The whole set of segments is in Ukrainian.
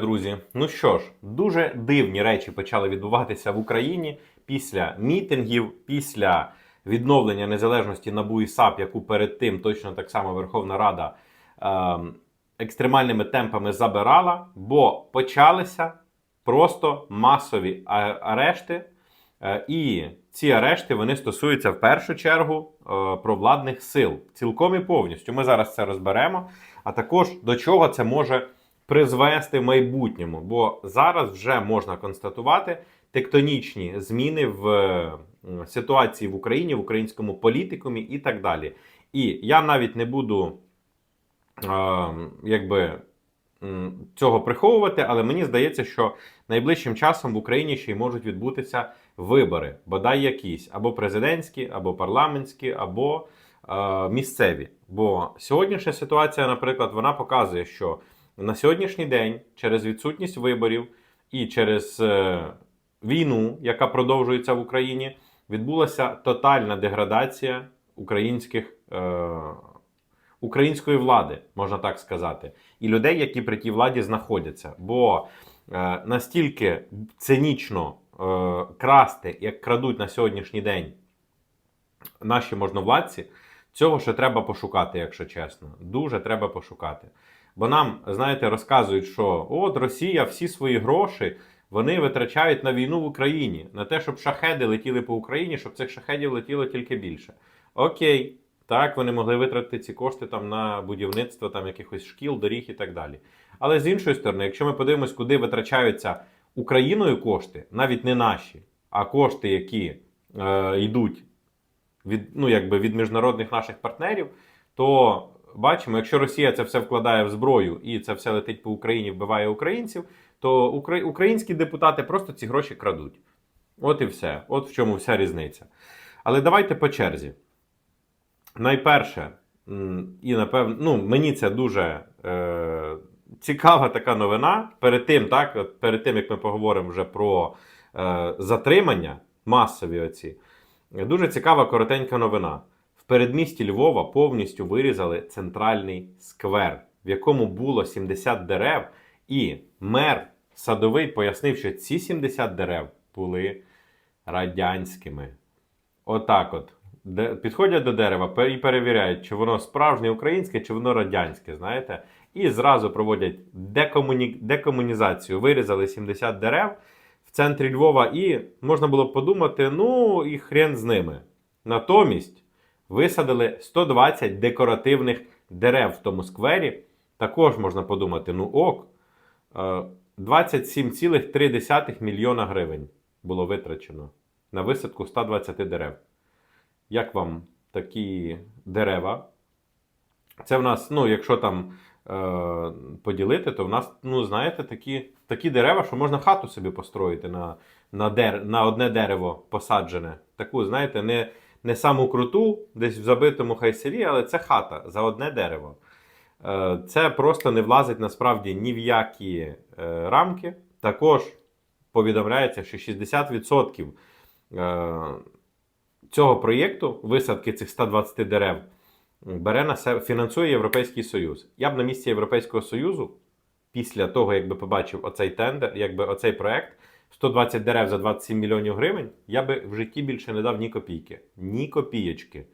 Друзі, ну що ж, дуже дивні речі почали відбуватися в Україні після мітингів, після відновлення незалежності НАБУ і САП, яку перед тим точно так само Верховна Рада ем, екстремальними темпами забирала, бо почалися просто масові арешти. Е, І ці арешти вони стосуються в першу чергу е, провладних сил, цілком і повністю. Ми зараз це розберемо. А також до чого це може призвести в майбутньому, бо зараз вже можна констатувати тектонічні зміни в е, ситуації в Україні, в українському політикумі і так далі. І я навіть не буду е, якби цього приховувати, але мені здається, що найближчим часом в Україні ще й можуть відбутися вибори, бодай якісь, або президентські, або парламентські, або е, місцеві. Бо сьогоднішня ситуація, наприклад, вона показує, що на сьогоднішній день через відсутність виборів і через е, війну, яка продовжується в Україні, відбулася тотальна деградація українських. Е, Української влади, можна так сказати, і людей, які при тій владі знаходяться. Бо е, настільки цинічно е, красти, як крадуть на сьогоднішній день наші можновладці, цього ще треба пошукати, якщо чесно. Дуже треба пошукати. Бо нам, знаєте, розказують, що от Росія всі свої гроші вони витрачають на війну в Україні, на те, щоб шахеди летіли по Україні, щоб цих шахедів летіло тільки більше. Окей, так, вони могли витратити ці кошти там на будівництво там якихось шкіл, доріг і так далі. Але з іншої сторони, якщо ми подивимось, куди витрачаються Україною кошти, навіть не наші, а кошти, які е, йдуть від, ну, якби від міжнародних наших партнерів, то бачимо, якщо Росія це все вкладає в зброю і це все летить по Україні, вбиває українців, то укра- українські депутати просто ці гроші крадуть. От і все. От в чому вся різниця. Але давайте по черзі. Найперше, і напевно, ну, мені це дуже е, цікава така новина. Перед тим, так, перед тим, як ми поговоримо вже про е, затримання, масові оці, дуже цікава коротенька новина. Передмісті Львова повністю вирізали центральний сквер, в якому було 70 дерев, і мер садовий пояснив, що ці 70 дерев були радянськими. Отак от. Підходять до дерева і перевіряють, чи воно справжнє українське, чи воно радянське, знаєте. І зразу проводять декомуні... декомунізацію. Вирізали 70 дерев в центрі Львова, і можна було подумати, ну і хрен з ними. Натомість висадили 120 декоративних дерев в тому сквері. Також можна подумати, ну ок, е, 27,3 мільйона гривень було витрачено на висадку 120 дерев. Як вам такі дерева? Це в нас, ну, якщо там е, поділити, то в нас, ну, знаєте, такі, такі дерева, що можна хату собі построїти на, на, дер, на одне дерево посаджене. Таку, знаєте, не, не саму круту, десь в забитому хай селі, але це хата за одне дерево. Е, Це просто не влазить насправді ні в які е, рамки. Також повідомляється, що 60% е, цього проєкту, висадки цих 120 дерев, бере на себе, фінансує Європейський Союз. Я б на місці Європейського Союзу, після того, якби побачив оцей тендер, якби оцей проєкт, 120 дерев за 27 мільйонів гривень, я би в житті більше не дав ні копійки. Ні копієчки.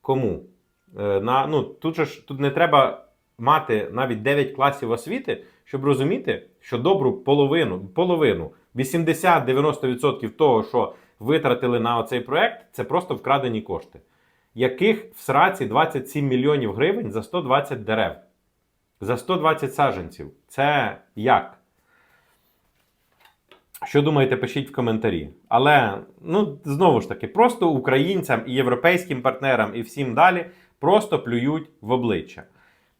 Кому? Е, на, ну, тут ж тут не треба мати навіть 9 класів освіти, щоб розуміти, що добру половину, половину 80-90% того, що витратили на оцей проект, це просто вкрадені кошти. Яких в сраці 27 мільйонів гривень за 120 дерев, за 120 саджанців. Це як? Що думаєте, пишіть в коментарі. Але ну знову ж таки, просто українцям і європейським партнерам і всім далі просто плюють в обличчя.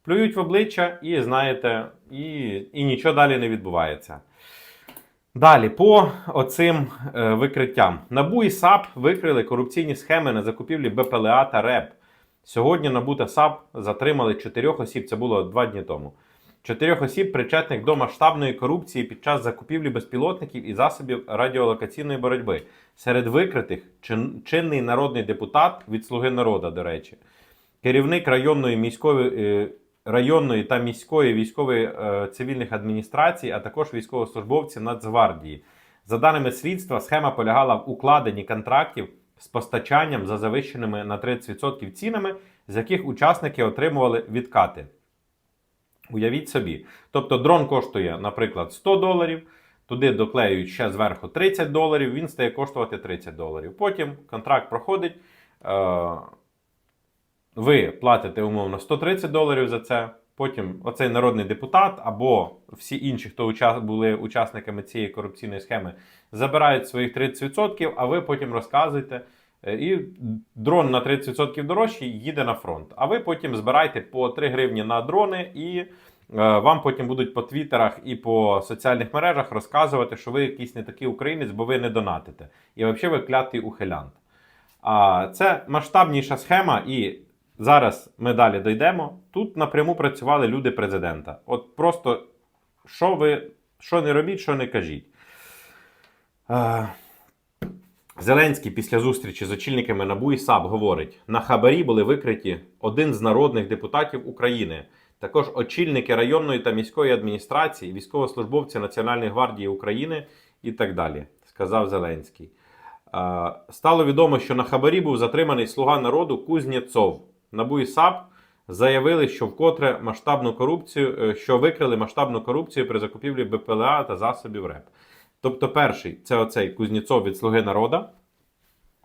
Плюють в обличчя і знаєте, і, і нічого далі не відбувається. Далі, по оцим е, викриттям. НАБУ і САП викрили корупційні схеми на закупівлі БПЛА та РЕП. Сьогодні НАБУ та САП затримали чотирьох осіб, це було два дні тому. Чотирьох осіб, причетних до масштабної корупції під час закупівлі безпілотників і засобів радіолокаційної боротьби. Серед викритих чин- чинний народний депутат від Слуги народу, до речі, керівник районної міської, е, районної та міської військової е, цивільних адміністрацій, а також військовослужбовці Нацгвардії. За даними слідства, схема полягала в укладенні контрактів з постачанням за завищеними на 30% цінами, з яких учасники отримували відкати. Уявіть собі. Тобто дрон коштує, наприклад, 100 доларів, туди доклеюють ще зверху 30 доларів, він стає коштувати 30 доларів. Потім контракт проходить. Е- ви платите умовно 130 доларів за це. Потім оцей народний депутат або всі інші, хто були учасниками цієї корупційної схеми, забирають своїх 30%, а ви потім розказуєте. Е, І дрон на 30% дорожчий їде на фронт. А ви потім збираєте по 3 гривні на дрони, і е, вам потім будуть по твіттерах і по соціальних мережах розказувати, що ви якийсь не такий українець, бо ви не донатите. І взагалі ви клятий ухилянт. А це масштабніша схема, і зараз ми далі дійдемо. Тут напряму працювали люди президента. От просто що ви що не робіть, що не кажіть. Зеленський після зустрічі з очільниками НАБУ і САП говорить: на хабарі були викриті один з народних депутатів України, також очільники районної та міської адміністрації, військовослужбовці Національної гвардії України і так далі, сказав Зеленський. Стало відомо, що на хабарі був затриманий слуга народу Кузнєцов. НАБУ і САП заявили, що вкотре масштабну корупцію, е, що викрили масштабну корупцію при закупівлі БПЛА та засобів РЕП. Тобто, перший це оцей Кузнєцов від Слуги народа,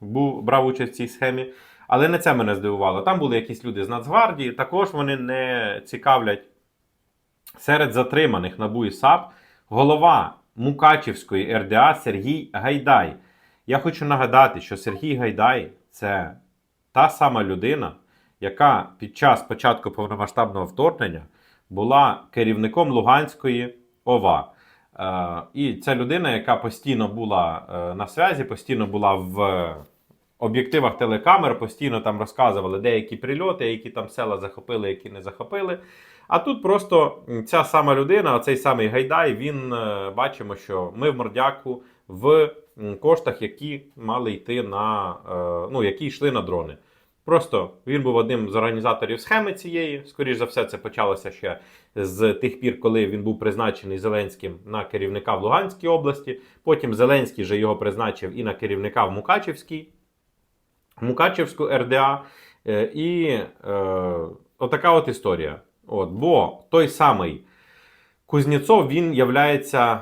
був, брав участь в цій схемі. Але не це мене здивувало. Там були якісь люди з Нацгвардії, також вони не цікавлять серед затриманих НАБУ і САП голова Мукачівської РДА Сергій Гайдай. Я хочу нагадати, що Сергій Гайдай це та сама людина, яка під час початку повномасштабного вторгнення була керівником Луганської ОВА. Е, І це людина, яка постійно була е, на связі, постійно була в об'єктивах телекамер, постійно там розказували деякі прильоти, які там села захопили, які не захопили. А тут просто ця сама людина, оцей самий Гайдай, він е, бачимо, що ми в Мордяку в коштах, які мали йти на ну, які йшли на дрони. Просто він був одним з організаторів схеми цієї. Скоріше за все, це почалося ще з тих пір, коли він був призначений Зеленським на керівника в Луганській області. Потім Зеленський же його призначив і на керівника в Мукачівській, Мукачівську РДА. Е, І е, отака от історія. От, бо той самий Кузнєцов, він являється,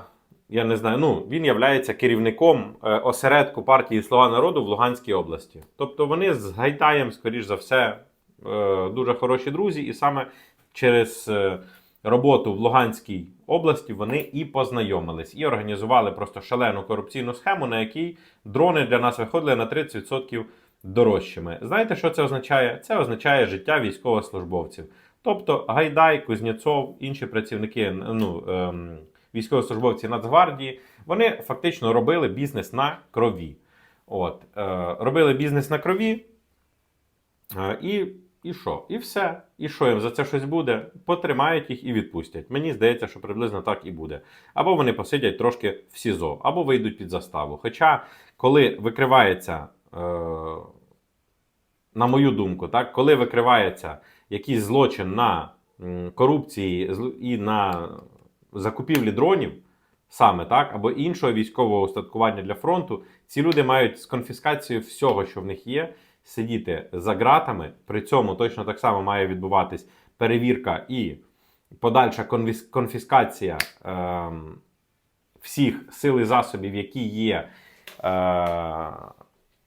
я не знаю, ну, він являється керівником е, осередку партії Слуга народу в Луганській області. Тобто вони з Гайдаєм, скоріш за все, е, дуже хороші друзі, і саме через е, роботу в Луганській області вони і познайомились, і організували просто шалену корупційну схему, на якій дрони для нас виходили на 30% дорожчими. Знаєте, що це означає? Це означає життя військовослужбовців. Тобто Гайдай, Кузнєцов, інші працівники, ну, ем, військовослужбовці Нацгвардії, вони фактично робили бізнес на крові. От, е, робили бізнес на крові. Е, і, і що? І все. І що їм за це щось буде? Потримають їх і відпустять. Мені здається, що приблизно так і буде. Або вони посидять трошки в СІЗО, або вийдуть під заставу. Хоча, коли викривається, е, на мою думку, так, коли викривається якийсь злочин на корупції і на закупівлі дронів, саме так, або іншого військового устаткування для фронту, ці люди мають з конфіскацією всього, що в них є, сидіти за ґратами. При цьому точно так само має відбуватись перевірка і подальша конфіскація ем, всіх сил і засобів, які є. Е,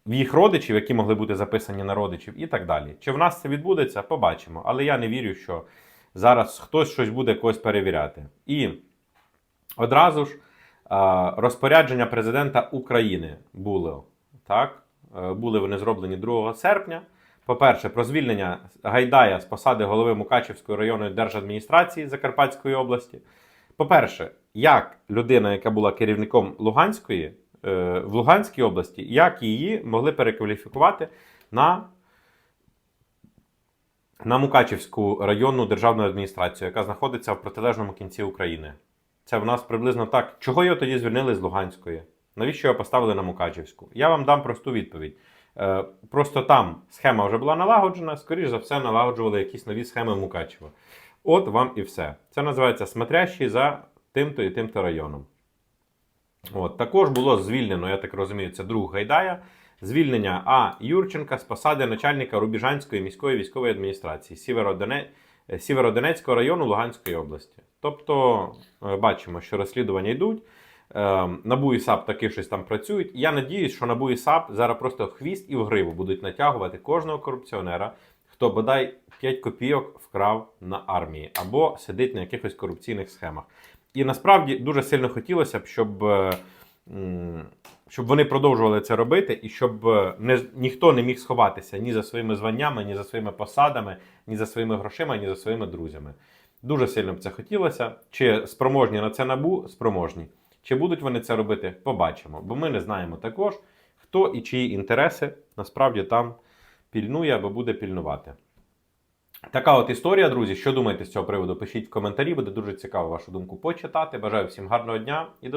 в їх родичів, які могли бути записані на родичів, і так далі. Чи в нас це відбудеться, побачимо. Але я не вірю, що зараз хтось щось буде когось перевіряти. І одразу ж розпорядження президента України було так. е, Були вони зроблені 2 серпня. По-перше, про звільнення Гайдая з посади голови Мукачівської районної держадміністрації Закарпатської області. По-перше, як людина, яка була керівником Луганської е, в Луганській області, як її могли перекваліфікувати на, на Мукачівську районну державну адміністрацію, яка знаходиться в протилежному кінці України. Це в нас приблизно так. Чого його тоді звільнили з Луганської? Навіщо його поставили на Мукачівську? Я вам дам просту відповідь. Е, Просто там схема вже була налагоджена, скоріш за все, налагоджували якісь нові схеми Мукачева. От вам і все. Це називається смотрящий за тим-то і тим-то районом. От, також було звільнено, я так розумію, це друг Гайдая. Звільнення А. Юрченка з посади начальника Рубіжанської міської військової адміністрації Сєвєродонецького району Луганської області. Тобто, е, бачимо, що розслідування йдуть. Е, Набу і САП таки щось там працюють. Я надіюсь, що Набу і САП зараз просто хвіст і в гриву будуть натягувати кожного корупціонера, хто бодай 5 копійок вкрав на армії або сидить на якихось корупційних схемах. І насправді дуже сильно хотілося б, щоб, е, щоб вони продовжували це робити, і щоб е, не, ніхто не міг сховатися ні за своїми званнями, ні за своїми посадами, ні за своїми грошима, ні за своїми друзями. Дуже сильно б це хотілося. Чи спроможні на це набу? Спроможні. Чи будуть вони це робити? Побачимо. Бо ми не знаємо також, хто і чиї інтереси насправді там пільнує або буде пільнувати. Така от історія, друзі. Що думаєте з цього приводу? Пишіть в коментарі, буде дуже цікаво вашу думку почитати. Бажаю всім гарного дня і до.